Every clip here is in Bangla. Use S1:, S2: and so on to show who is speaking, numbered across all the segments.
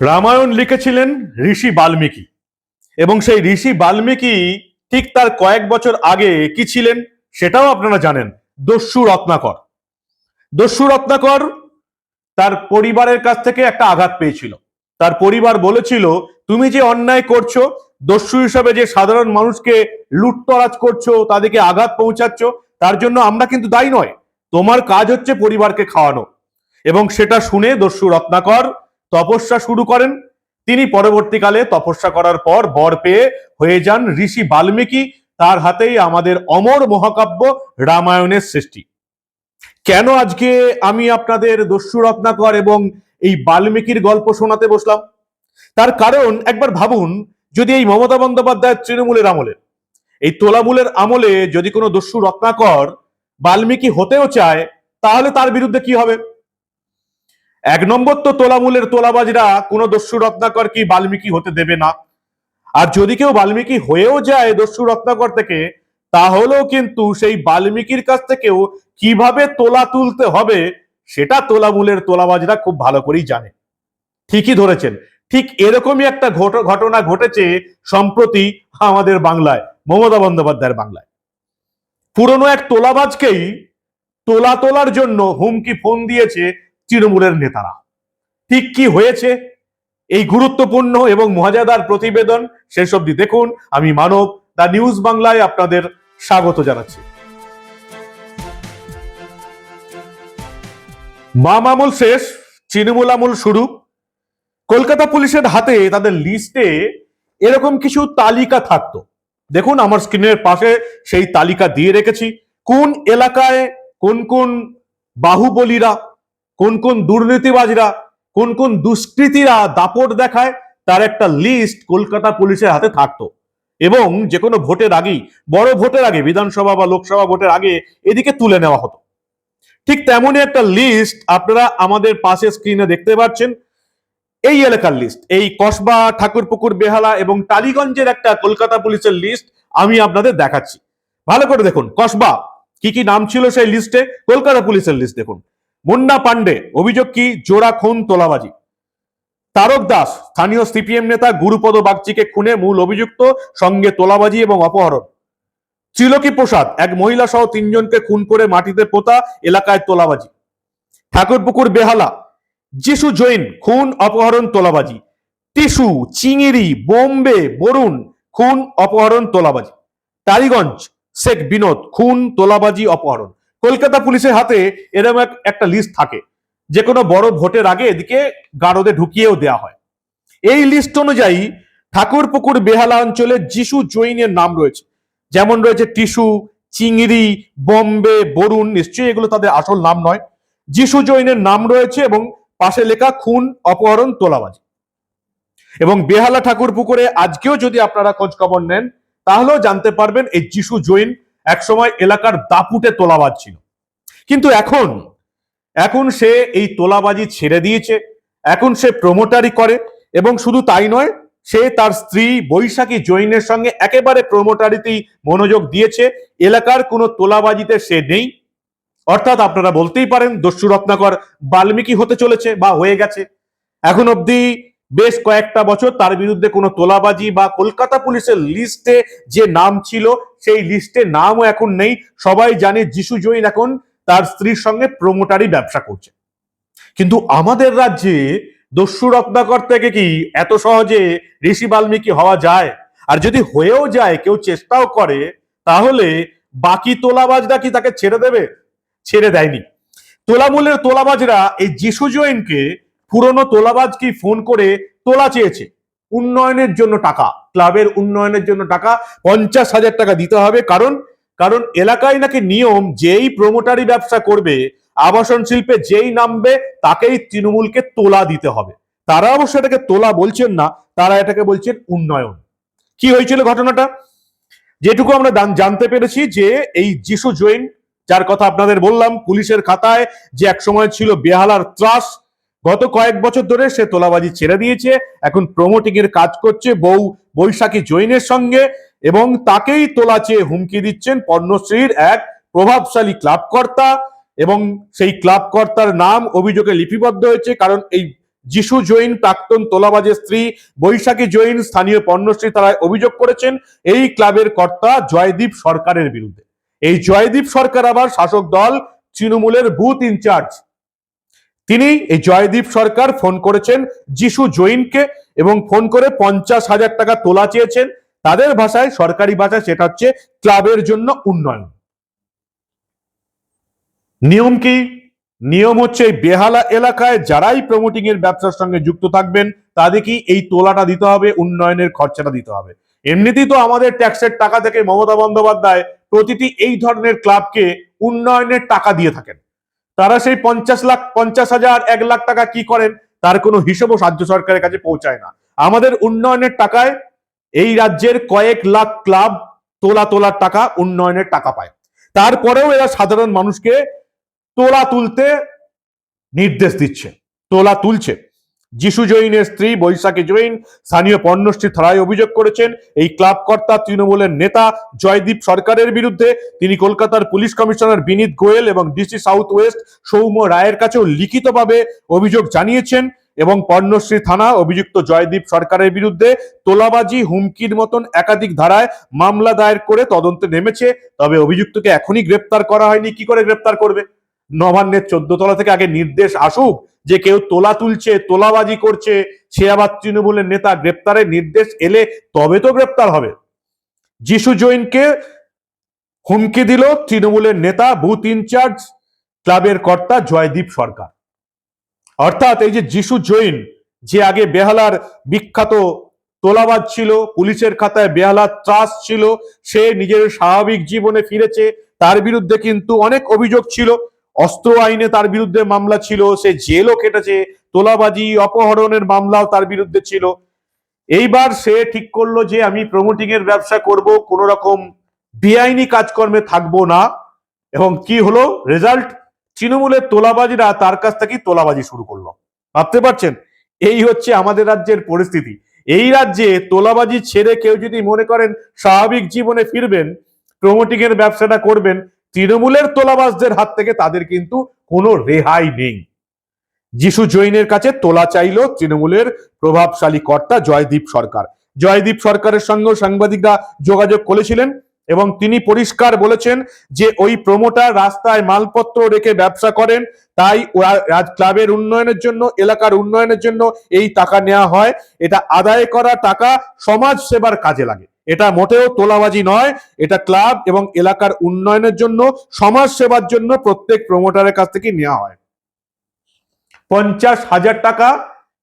S1: রামায়ণ লিখেছিলেন ঋষি বাল্মীকি। এবং সেই ঋষি বাল্মীকি ঠিক তার কয়েক বছর আগে কি ছিলেন সেটাও আপনারা জানেন, দস্যু রত্নাকর। দস্যু রত্নাকর তার পরিবারের কাছ থেকে একটা আঘাত পেয়েছিল। তার পরিবার বলেছিল, তুমি যে অন্যায় করছ, দস্যু হিসাবে যে সাধারণ মানুষকে লুটতরাজ করছ, তাদেরকে আঘাত পৌঁছাচ্ছ, তার জন্য আমরা কিন্তু দায়ী নয়। তোমার কাজ হচ্ছে পরিবারকে খাওয়ানো। এবং সেটা শুনে দস্যু রত্নাকর তপস্যা শুরু করেন। তিনি পরবর্তীকালে তপস্যা করার পর বর পেয়ে হয়ে যান ঋষি বাল্মীকি। তার হাতেই আমাদের অমর মহাকাব্য রামায়ণের সৃষ্টি। কেন আজকে আমি আপনাদের দস্যু রত্নাকর এবং এই বাল্মীকির গল্প শোনাতে বসলাম? তার কারণ একবার ভাবুন, যদি এই মমতা বন্দ্যোপাধ্যায়ের তৃণমূলের আমলে, এই তোলামূলের আমলে যদি কোনো দস্যু রত্নাকর বাল্মীকি হতেও চায়, তাহলে তার বিরুদ্ধে কি হবে? এক নম্বর তো তোলামূলের তোলাবাজরা, কোনো দস্যু রত্নাকর কি বাল্মীকি হতে দেবে না? আর যদি কেউ বাল্মীকি হয়েও যায় দস্যু রত্নাকর থেকে, তাহলেও কিন্তু সেই বাল্মীকির কাছ থেকেও কীভাবে তোলা তুলতে হবে, সেটা তোলামূলের তোলাবাজরা খুব ভালো করেই জানে। ঠিকই ধরেছেন। ঠিক এরকমই একটা ঘট- ঘটনা ঘটেছে সম্প্রতি আমাদের বাংলায়, মমতা বন্দ্যোপাধ্যায়ের বাংলায়। পুরনো এক তোলাবাজকেই তোলা তোলার জন্য হুমকি ফোন দিয়েছে তৃণমূলের নেতারা। ঠিক কি হয়েছে? এই গুরুত্বপূর্ণ এবং মজাদার প্রতিবেদন শেষ অবধি দেখুন। আমি মানব দা নিউজ বাংলায় আপনাদের স্বাগত জানাচ্ছি। মাম শেষ, তৃণমূল আমল শুরু। কলকাতা পুলিশের হাতে তাদের লিস্টে এরকম কিছু তালিকা থাকতো। দেখুন, আমার স্ক্রিনের পাশে সেই তালিকা দিয়ে রেখেছি। কোন এলাকায় কোন কোন বাহুবলীরা কোন কোন দুর্নীতিবাজরা, কোন কোন দুষ্কৃতীরা দাপট দেখায়, তার একটা লিস্ট কলকাতা পুলিশের হাতে থাকতো। এবং যে কোনো ভোটের আগেই, বড় ভোটের আগে, বিধানসভা বা লোকসভা ভোটের আগে এদিকে তুলে নেওয়া হতো। ঠিক তেমনই একটা লিস্ট আপনারা আমাদের পাশে স্ক্রিনে দেখতে পাচ্ছেন। এই এলাকার লিস্ট এই কসবা, ঠাকুরপুকুর, বেহালা এবং টালিগঞ্জের একটা কলকাতা পুলিশের লিস্ট আমি আপনাদের দেখাচ্ছি। ভালো করে দেখুন, কসবা, কি কি নাম ছিল সেই লিস্টে কলকাতা পুলিশের লিস্ট দেখুন। মুন্না পান্ডে অভিযোগ কি? জোড়া খুন, তোলাবাজি। তারক দাস, স্থানীয় সিপিএম নেতা গুরুপদ বাগচিকে খুনে মূল অভিযুক্ত, সঙ্গে তোলাবাজি এবং অপহরণ। ত্রিলোকী প্রসাদ, এক মহিলা সহ তিনজনকে খুন করে মাটিতে পোতা, এলাকায় তোলাবাজি। ঠাকুরপুকুর বেহালা, যিশু জৈন, খুন, অপহরণ, তোলাবাজি। টিসু, চিংড়ি, বোম্বে, বরুণ, খুন, অপহরণ, তোলাবাজি। টালিগঞ্জ, শেখ বিনোদ, খুন, তোলাবাজি, অপহরণ। কলকাতা পুলিশের হাতে এরকম একটা লিস্ট থাকে। যে কোনো বড় ভোটের আগে এদিকে গারদে ঢুকিয়েও দেওয়া হয়। এই লিস্ট অনুযায়ী ঠাকুরপুকুর বেহালা অঞ্চলে যিশু জৈনের নাম রয়েছে। যেমন রয়েছে টিসু, চিংড়ি, বোম্বে, বরুণ, নিশ্চয়ই এগুলো তাদের আসল নাম নয়। যিশু জৈনের নাম রয়েছে এবং পাশে লেখা খুন, অপহরণ, তোলাবাজি। এবং বেহালা ঠাকুর পুকুরে আজকেও যদি আপনারা খোঁজ খবর নেন, তাহলেও জানতে পারবেন এই যিশু জৈন একসময় এলাকার দাপুটে তোলাবাজ ছিল। কিন্তু এখন এখন সে এই তোলাবাজি ছেড়ে দিয়েছে, এখন সে প্রমোটারি করে এবং শুধু তাই নয়, সে তার স্ত্রী বৈশাখী জৈনের সঙ্গে একেবারে প্রমোটারিতেই মনোযোগ দিয়েছে, এলাকার কোনো তোলাবাজিতে সে নেই। অর্থাৎ আপনারা বলতেই পারেন, দস্যু রত্নাকর বাল্মীকি হতে চলেছে বা হয়ে গেছে। এখন অবধি বেশ কয়েকটা বছর তার বিরুদ্ধে কোনো তোলাবাজি বা কলকাতা পুলিশের লিস্টে যে নাম ছিল সেই লিস্টে নামও এখন নেই। সবাই জানে যিশু জৈন এখন তার স্ত্রীর সঙ্গে প্রমোটারি ব্যবসা করছে। কিন্তু আমাদের রাজ্যে দস্যু রত্নাকর থেকে কি এত সহজে ঋষি বাল্মীকি হওয়া যায়? আর যদি হয়েও যায়, কেউ চেষ্টাও করে, তাহলে বাকি তোলাবাজরা কি তাকে ছেড়ে দেবে? ছেড়ে দেয়নি। তোলামূলের তোলাবাজরা এই যিশু জৈনকে পুরনো তোলাবাজকে ফোন করে তোলা চেয়েছে? উন্নয়নের জন্য টাকা, ক্লাবের উন্নয়নের জন্য টাকা পঞ্চাশ হাজার টাকা দিতে হবে। কারণ কারণ এলাকায় নাকি নিয়ম, যেই প্রমোটারি ব্যবসা করবে, আবাসন শিল্পে যেই নামবে, তাকেই তৃণমূলকে তোলা দিতে হবে। তারা অবশ্য এটাকে তোলা বলছেন না, তারা এটাকে বলছেন উন্নয়ন। কি হয়েছিল ঘটনাটা? যেটুকু আমরা জান- জানতে পেরেছি যে এই যিশু জৈন, যার কথা আপনাদের বললাম, পুলিশের খাতায় যে এক সময় ছিল বেহালার ত্রাস গত কয়েক বছর ধরে সে তোলাবাজি ছেড়ে দিয়েছে, এখন প্রমোটিং এর কাজ করছে বউ বৈশাখী জৈনের সঙ্গে এবং তাকেই তোলা চেয়ে হুমকি দিচ্ছেন পর্ণশ্রীর এক প্রভাবশালী ক্লাব কর্তা এবং সেই ক্লাব কর্তার নাম অভিযোগে লিপিবদ্ধ হয়েছে কারণ এই যিশু জৈন প্রাক্তন তোলাবাজের স্ত্রী বৈশাখী জৈন স্থানীয় পণ্যশ্রী তারা অভিযোগ করেছেন, এই ক্লাবের কর্তা জয়দীপ সরকারের বিরুদ্ধে। এই জয়দীপ সরকার আবার শাসক দল তৃণমূলের বুথ ইনচার্জ। তিনি এই জয়দীপ সরকার ফোন করেছেন যিশু জৈনকে এবং ফোন করে পঞ্চাশ হাজার টাকা তোলা চেয়েছেন। তাদের ভাষায় সরকারি ভাষায় সেটা হচ্ছে ক্লাবের জন্য উন্নয়ন। নিয়ম কি? নিয়ম হচ্ছে বেহালা এলাকায় যারাই প্রমোটিং এর ব্যবসার সঙ্গে যুক্ত থাকবেন তাদেরকে এই তোলাটা দিতে হবে, উন্নয়নের খরচাটা দিতে হবে। এমনিতেই তো আমাদের ট্যাক্সের টাকা থেকে মমতা বন্দ্যোপাধ্যায় প্রতিটি এই ধরনের ক্লাবকে উন্নয়নের টাকা দিয়ে থাকেন। তারা সেই পঞ্চাশ লাখ, পঞ্চাশ হাজার, এক লাখ টাকা কি করেন? তার কোনো হিসেবও রাজ্য সরকারের কাছে পৌঁছায় না। আমাদের উন্নয়নের টাকায় এই রাজ্যের কয়েক লাখ ক্লাব তোলা তোলার টাকা উন্নয়নের টাকা পায়। তারপরেও এরা সাধারণ মানুষকে তোলা তুলতে নির্দেশ দিচ্ছে, তোলা তুলছে। যিশু জৈনের স্ত্রী বৈশাখী জৈন স্থানীয় পণ্যশ্রী থানায় অভিযোগ করেছেন, এই ক্লাব কর্তা তৃণমূলের নেতা জয়দীপ সরকারের বিরুদ্ধে তিনি কলকাতার পুলিশ কমিশনার বিনীত গোয়েল এবং ডিসি সাউথ ওয়েস্ট সৌম্য রায়ের কাছেও লিখিতভাবে অভিযোগ জানিয়েছেন এবং পর্ণশ্রী থানা অভিযুক্ত জয়দীপ সরকারের বিরুদ্ধে তোলাবাজি, হুমকির মতন একাধিক ধারায় মামলা দায়ের করে তদন্তে নেমেছে, তবে অভিযুক্তকে এখনই গ্রেপ্তার করা হয়নি। কি করে গ্রেপ্তার করবে? নবান্নের চোদ্দ তলা থেকে আগে নির্দেশ আসুক যে কেউ তোলা তুলছে, তোলাবাজি করছে, সে আবার তৃণমূলের নেতা গ্রেপ্তারের নির্দেশ এলে তবে তো গ্রেপ্তার হবে। যিশু জৈনকে হুমকি দিল তৃণমূলের নেতা, বুথ ইনচার্জ, ক্লাবের কর্তা জয়দীপ সরকার। অর্থাৎ এই যে যিশু জৈন, যে আগে বেহালার বিখ্যাত তোলাবাজ ছিল, পুলিশের খাতায় বেহালার ত্রাস ছিল, সে নিজের স্বাভাবিক জীবনে ফিরেছে, তার বিরুদ্ধে কিন্তু অনেক অভিযোগ ছিল। অস্ত্র আইনে তার বিরুদ্ধে মামলা ছিল, সে জেলও কেটেছে, তোলাবাজি, অপহরণের মামলাও তার বিরুদ্ধে ছিল। এইবার সে ঠিক করল যে আমি প্রমোটিং এর ব্যবসা করব, কোন রকম বেআইনি কাজকর্মে থাকব না। এবং কি হলো? রেজাল্ট তৃণমূলের তোলাবাজিরা তার কাছ থেকেই তোলাবাজি শুরু করল। ভাবতে পারছেন? এই হচ্ছে আমাদের রাজ্যের পরিস্থিতি। এই রাজ্যে তোলাবাজি ছেড়ে কেউ যদি মনে করেন স্বাভাবিক জীবনে ফিরবেন প্রমোটিং এর ব্যবসাটা করবেন তৃণমূলের তোলাবাজদের হাত থেকে তাদের কিন্তু কোনো রেহাই নেই। যিশু জৈনের কাছে তোলা চাইল তৃণমূলের প্রভাবশালী কর্তা জয়দীপ সরকার। জয়দীপ সরকারের সঙ্গে সাংবাদিকরা যোগাযোগ করেছিলেন এবং তিনি পরিষ্কার বলেছেন যে ওই প্রমোটার রাস্তায় মালপত্র রেখে ব্যবসা করেন, তাই রাজ ক্লাবের উন্নয়নের জন্য, এলাকার উন্নয়নের জন্য এই টাকা নেওয়া হয়। এটা আদায় করা টাকা সমাজ সেবার কাজে লাগে। এটা মোটেও তোলাবাজি নয়, এটা ক্লাব এবং এলাকার উন্নয়নের জন্য সমাজ সেবার জন্য প্রত্যেক প্রমোটারের কাছ থেকে নেওয়া হয়। পঞ্চাশ হাজার টাকা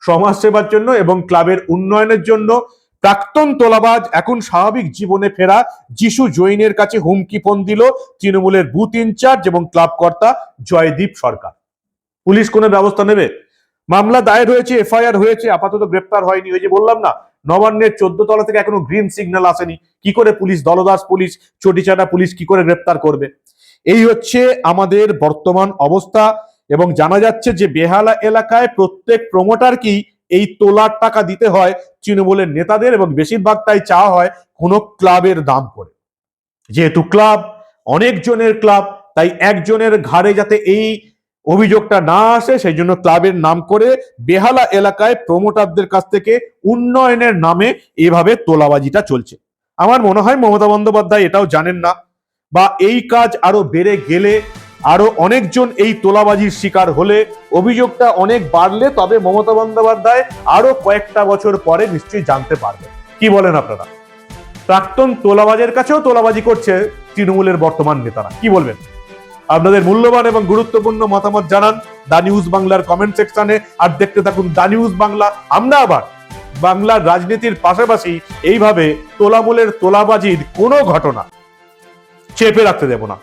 S1: সমাজ সেবার জন্য এবং ক্লাবের উন্নয়নের জন্য প্রাক্তন তোলাবাজ এখন স্বাভাবিক জীবনে ফেরা যিশু জৈনের কাছে হুমকি ফোন দিল তৃণমূলের বুথ ইনচার্জ এবং ক্লাব কর্তা জয়দীপ সরকার। পুলিশ কোনো ব্যবস্থা নেবে? মামলা দায়ের হয়েছে, এফআইআর হয়েছে, আপাতত গ্রেপ্তার হয়নি, ওই যে বললাম না নবান্নের চোদ্দ তলা থেকে এখনও গ্রিন সিগন্যাল আসেনি। কি করে পুলিশ, দলদাস পুলিশ, চটিচাটা পুলিশ কি করে গ্রেপ্তার করবে? এই হচ্ছে আমাদের বর্তমান অবস্থা এবং জানা যাচ্ছে যে বেহালা এলাকায় প্রত্যেক প্রমোটার কি এই তোলার টাকা দিতে হয় তৃণমূলের নেতাদের এবং বেশিরভাগ তাই চাওয়া হয় কোনো ক্লাবের দাম করে। যেহেতু ক্লাব, অনেকজনের ক্লাব, তাই একজনের ঘাড়ে যাতে এই অভিযোগটা না আসে সেই জন্য ক্লাবের নাম করে বেহালা এলাকায় প্রমোটারদের কাছ থেকে উন্নয়নের নামে এভাবে তোলাবাজিটা চলছে। আমার মনে হয় মমতা বন্দ্যোপাধ্যায় এটাও জানেন না, বা এই কাজ আরও বেড়ে গেলে আরও অনেকজন এই তোলাবাজির শিকার হলে অভিযোগটা অনেক বাড়লে তবে মমতা বন্দ্যোপাধ্যায় আরও কয়েকটা বছর পরে নিশ্চয়ই জানতে পারবে। কি বলেন আপনারা? প্রাক্তন তোলাবাজের কাছেও তোলাবাজি করছে তৃণমূলের বর্তমান নেতারা, কি বলবেন? আপনাদের মূল্যবান এবং গুরুত্বপূর্ণ মতামত জানান দা নিউজ বাংলার কমেন্ট সেকশনে, আর দেখতে থাকুন দা নিউজ বাংলা। আমরা আবার বাংলার রাজনীতির পাশাপাশি এইভাবে তোলামূলের তোলাবাজির কোনো ঘটনা চেপে রাখতে দেব না।